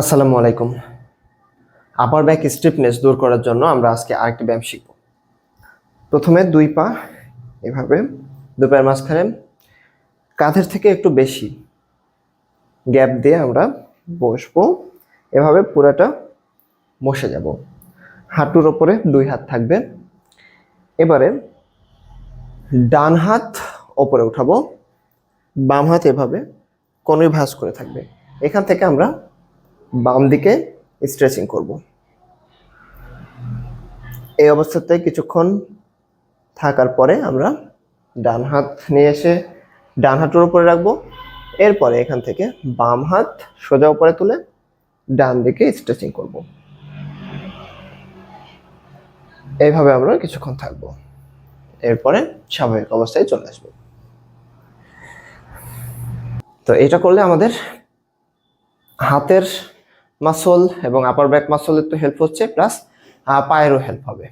আসসালামু আলাইকুম। আপার back stiffness দূর করার জন্য আমরা আজকে আরেকটি ব্যায়াম শিখব। প্রথমে দুই পা, এভাবে দুই পায়ের মাঝখানে। কাঁধের থেকে একটু বেশি গ্যাপ দিয়ে আমরা বসবো। এভাবে পুরাটা বসে যাব। হাঁটুর ওপরে দুই হাত থাকবে। এবারে ডান হাত ওপরে উঠাবো। বাম হাত এভাবে কোনোই ভাঁজ করে থাকবে। এখান থেকে আমরা বাম দিকে স্ট্রেচিং করব। এই অবস্থাতে কিছুক্ষণ থাকার পরে আমরা ডান হাত নিয়ে এসে ডান হাতের উপরে রাখব। এরপরে এখান থেকে বাম হাত সোজা উপরে তুলে ডান দিকে স্ট্রেচিং করব। এইভাবে আমরা কিছুক্ষণ থাকব। এরপরে স্বাভাবিক অবস্থায় চলে আসব। তো এটা করলে আমাদের হাতের মাসল এবং আপার ব্যাক মাসলের তো হেল্প হচ্ছে প্লাস পায়েরও হেল্প হবে।